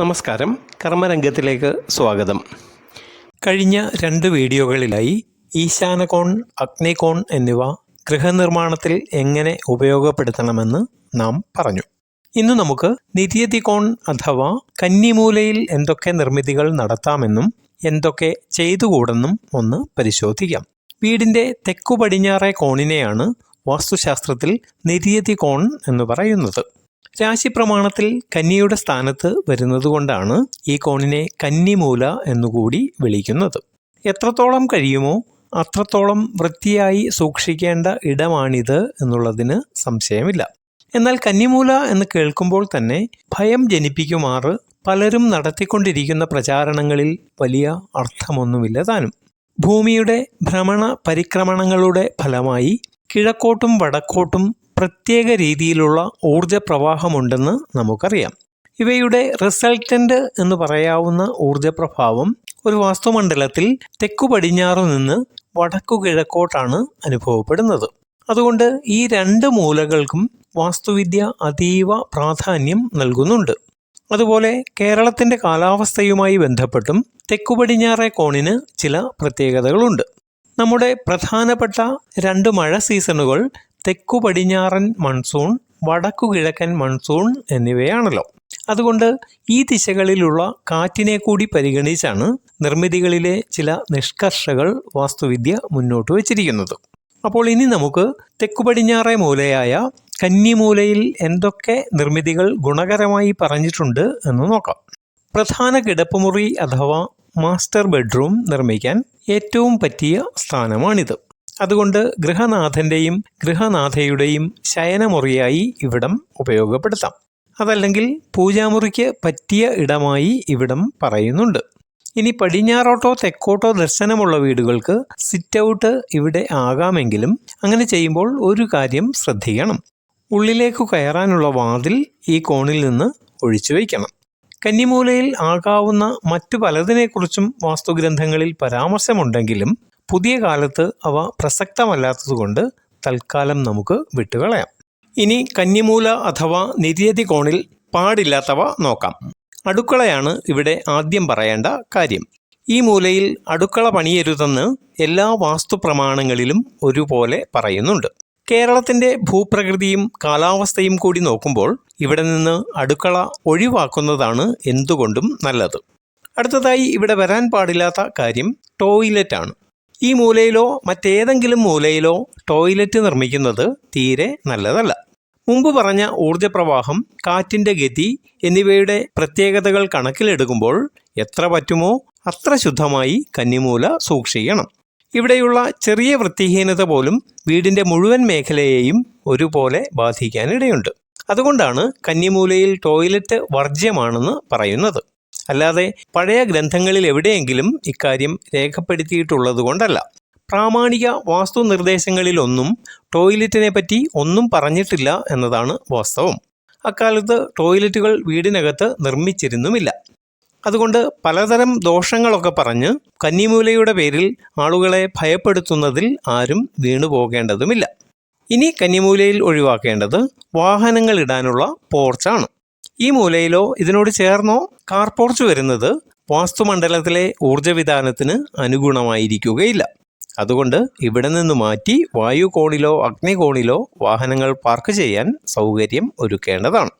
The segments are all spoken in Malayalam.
നമസ്കാരം. കർമ്മരംഗത്തിലേക്ക് സ്വാഗതം. കഴിഞ്ഞ രണ്ട് വീഡിയോകളിലായി ഈശാനകോൺ അഗ്നികോൺ എന്നിവ ഗൃഹനിർമ്മാണത്തിൽ എങ്ങനെ ഉപയോഗപ്പെടുത്തണമെന്ന് നാം പറഞ്ഞു. ഇന്ന് നമുക്ക് നിര്യതികോൺ അഥവാ കന്നിമൂലയിൽ എന്തൊക്കെ നിർമ്മിതികൾ നടത്താമെന്നും എന്തൊക്കെ ചെയ്തുകൂടെന്നും ഒന്ന് പരിശോധിക്കാം. വീടിന്റെ തെക്കു പടിഞ്ഞാറേ കോണിനെയാണ് വാസ്തുശാസ്ത്രത്തിൽ നിര്യതി കോൺ എന്ന് പറയുന്നത്. രാശിപ്രമാണത്തിൽ കന്നിയുടെ സ്ഥാനത്ത് വരുന്നതുകൊണ്ടാണ് ഈ കോണിനെ കന്നിമൂല എന്നുകൂടി വിളിക്കുന്നത്. എത്രത്തോളം കഴിയുമോ അത്രത്തോളം വൃത്തിയായി സൂക്ഷിക്കേണ്ട ഇടമാണിത് എന്നുള്ളതിന് സംശയമില്ല. എന്നാൽ കന്നിമൂല എന്ന് കേൾക്കുമ്പോൾ തന്നെ ഭയം ജനിപ്പിക്കുമാറ് പലരും നടത്തിക്കൊണ്ടിരിക്കുന്ന പ്രചാരണങ്ങളിൽ വലിയ അർത്ഥമൊന്നുമില്ല താനും. ഭൂമിയുടെ ഭ്രമണ പരിക്രമണങ്ങളുടെ ഫലമായി കിഴക്കോട്ടും വടക്കോട്ടും പ്രത്യേക രീതിയിലുള്ള ഊർജ പ്രവാഹമുണ്ടെന്ന് നമുക്കറിയാം. ഇവയുടെ റിസൾട്ടന്റ് എന്ന് പറയാവുന്ന ഊർജപ്രഭാവം ഒരു വാസ്തുമണ്ഡലത്തിൽ തെക്കു പടിഞ്ഞാറു നിന്ന് വടക്കു കിഴക്കോട്ടാണ് അനുഭവപ്പെടുന്നത്. അതുകൊണ്ട് ഈ രണ്ട് മൂലകൾക്കും വാസ്തുവിദ്യ അതീവ പ്രാധാന്യം നൽകുന്നുണ്ട്. അതുപോലെ കേരളത്തിന്റെ കാലാവസ്ഥയുമായി ബന്ധപ്പെട്ടും തെക്കു പടിഞ്ഞാറെ കോണിന് ചില പ്രത്യേകതകളുണ്ട്. നമ്മുടെ പ്രധാനപ്പെട്ട രണ്ട് മഴ സീസണുകൾ തെക്കു പടിഞ്ഞാറൻ മൺസൂൺ വടക്കു കിഴക്കൻ മൺസൂൺ എന്നിവയാണല്ലോ. അതുകൊണ്ട് ഈ ദിശകളിലുള്ള കാറ്റിനെ കൂടി പരിഗണിച്ചാണ് നിർമ്മിതികളിലെ ചില നിഷ്കർഷകൾ വാസ്തുവിദ്യ മുന്നോട്ട് വച്ചിരിക്കുന്നത്. അപ്പോൾ ഇനി നമുക്ക് തെക്കു പടിഞ്ഞാറേ മൂലയായ കന്നിമൂലയിൽ എന്തൊക്കെ നിർമ്മിതികൾ ഗുണകരമായി പറഞ്ഞിട്ടുണ്ട് എന്ന് നോക്കാം. പ്രധാന കിടപ്പുമുറി അഥവാ മാസ്റ്റർ ബെഡ്റൂം നിർമ്മിക്കാൻ ഏറ്റവും പറ്റിയ സ്ഥാനമാണിത്. അതുകൊണ്ട് ഗൃഹനാഥന്റെയും ഗൃഹനാഥയുടെയും ശയനമുറിയായി ഇവിടം ഉപയോഗപ്പെടുത്താം. അതല്ലെങ്കിൽ പൂജാമുറിക്ക് പറ്റിയ ഇടമായി ഇവിടം പറയുന്നുണ്ട്. ഇനി പടിഞ്ഞാറോട്ടോ തെക്കോട്ടോ ദർശനമുള്ള വീടുകൾക്ക് സിറ്റ് ഔട്ട് ഇവിടെ ആകാമെങ്കിലും അങ്ങനെ ചെയ്യുമ്പോൾ ഒരു കാര്യം ശ്രദ്ധിക്കണം. ഉള്ളിലേക്ക് കയറാനുള്ള വാതിൽ ഈ കോണിൽ നിന്ന് ഒഴിച്ചു വയ്ക്കണം. കന്നിമൂലയിൽ ആകാവുന്ന മറ്റു പലതിനെക്കുറിച്ചും വാസ്തുഗ്രന്ഥങ്ങളിൽ പരാമർശമുണ്ടെങ്കിലും പുതിയ കാലത്ത് അവ പ്രസക്തമല്ലാത്തതുകൊണ്ട് തൽക്കാലം നമുക്ക് വിട്ടുകളയാം. ഇനി കന്നിമൂല അഥവാ നിര്യതി കോണിൽ പാടില്ലാത്തവ നോക്കാം. അടുക്കളയാണ് ഇവിടെ ആദ്യം പറയേണ്ട കാര്യം. ഈ മൂലയിൽ അടുക്കള പണിയരുതെന്ന് എല്ലാ വാസ്തു പ്രമാണങ്ങളിലും ഒരുപോലെ പറയുന്നുണ്ട്. കേരളത്തിന്റെ ഭൂപ്രകൃതിയും കാലാവസ്ഥയും കൂടി നോക്കുമ്പോൾ ഇവിടെ നിന്ന് അടുക്കള ഒഴിവാക്കുന്നതാണ് എന്തുകൊണ്ടും നല്ലത്. അടുത്തതായി ഇവിടെ വരാൻ പാടില്ലാത്ത കാര്യം ടോയ്ലറ്റാണ്. ഈ മൂലയിലോ മറ്റേതെങ്കിലും മൂലയിലോ ടോയ്ലറ്റ് നിർമ്മിക്കുന്നത് തീരെ നല്ലതല്ല. മുമ്പ് പറഞ്ഞ ഊർജപ്രവാഹം കാറ്റിന്റെ ഗതി എന്നിവയുടെ പ്രത്യേകതകൾ കണക്കിലെടുക്കുമ്പോൾ എത്ര പറ്റുമോ അത്ര ശുദ്ധമായി കന്നിമൂല സൂക്ഷിക്കണം. ഇവിടെയുള്ള ചെറിയ വൃത്തിഹീനത പോലും വീടിന്റെ മുഴുവൻ മേഖലയെയും ഒരുപോലെ ബാധിക്കാനിടയുണ്ട്. അതുകൊണ്ടാണ് കന്നിമൂലയിൽ ടോയ്ലറ്റ് വർജ്യമാണെന്ന് പറയുന്നത്. അല്ലാതെ പഴയ ഗ്രന്ഥങ്ങളിൽ എവിടെയെങ്കിലും ഇക്കാര്യം രേഖപ്പെടുത്തിയിട്ടുള്ളത് കൊണ്ടല്ല. പ്രാമാണിക വാസ്തു നിർദ്ദേശങ്ങളിലൊന്നും ടോയ്ലറ്റിനെ പറ്റി ഒന്നും പറഞ്ഞിട്ടില്ല എന്നതാണ് വാസ്തവം. അക്കാലത്ത് ടോയ്ലറ്റുകൾ വീടിനകത്ത് നിർമ്മിച്ചിരുന്നുമില്ല. അതുകൊണ്ട് പലതരം ദോഷങ്ങളൊക്കെ പറഞ്ഞ് കന്നിമൂലയുടെ പേരിൽ ആളുകളെ ഭയപ്പെടുത്തുന്നതിൽ ആരും വീണുപോകേണ്ടതുമില്ല. ഇനി കന്നിമൂലയിൽ ഒഴിവാക്കേണ്ടത് വാഹനങ്ങൾ ഇടാനുള്ള പോർച്ചാണ്. ഈ മൂലയിലോ ഇതിനോട് ചേർന്നോ കാർ പോർച്ച് വരുന്നത് വാസ്തുമണ്ഡലത്തിലെ ഊർജവിധാനത്തിന് അനുഗുണമായിരിക്കുകയില്ല. അതുകൊണ്ട് ഇവിടെ നിന്ന് മാറ്റി കോണിലോ അഗ്നികോണിലോ വാഹനങ്ങൾ പാർക്ക് ചെയ്യാൻ സൗകര്യം ഒരുക്കേണ്ടതാണ്.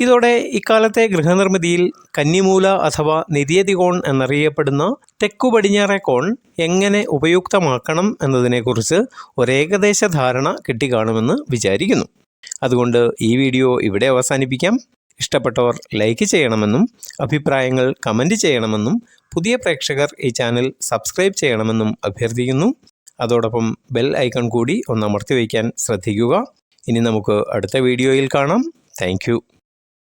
ഇതോടെ ഇക്കാലത്തെ ഗൃഹനിർമ്മിതിയിൽ കന്നിമൂല അഥവാ നിതിയതി കോൺ എന്നറിയപ്പെടുന്ന തെക്കു പടിഞ്ഞാറെ കോൺ എങ്ങനെ ഉപയുക്തമാക്കണം എന്നതിനെക്കുറിച്ച് ഒരേകദേശ ധാരണ കിട്ടിക്കാണുമെന്ന് വിചാരിക്കുന്നു. അതുകൊണ്ട് ഈ വീഡിയോ ഇവിടെ അവസാനിപ്പിക്കാം. ഇഷ്ടപ്പെട്ടവർ ലൈക്ക് ചെയ്യണമെന്നും അഭിപ്രായങ്ങൾ കമന്റ് ചെയ്യണമെന്നും പുതിയ പ്രേക്ഷകർ ഈ ചാനൽ സബ്സ്ക്രൈബ് ചെയ്യണമെന്നും അഭ്യർത്ഥിക്കുന്നു. അതോടൊപ്പം ബെൽ ഐക്കൺ കൂടി ഒന്ന് അമർത്തി വയ്ക്കാൻ ശ്രദ്ധിക്കുക. ഇനി നമുക്ക് അടുത്ത വീഡിയോയിൽ കാണാം. താങ്ക്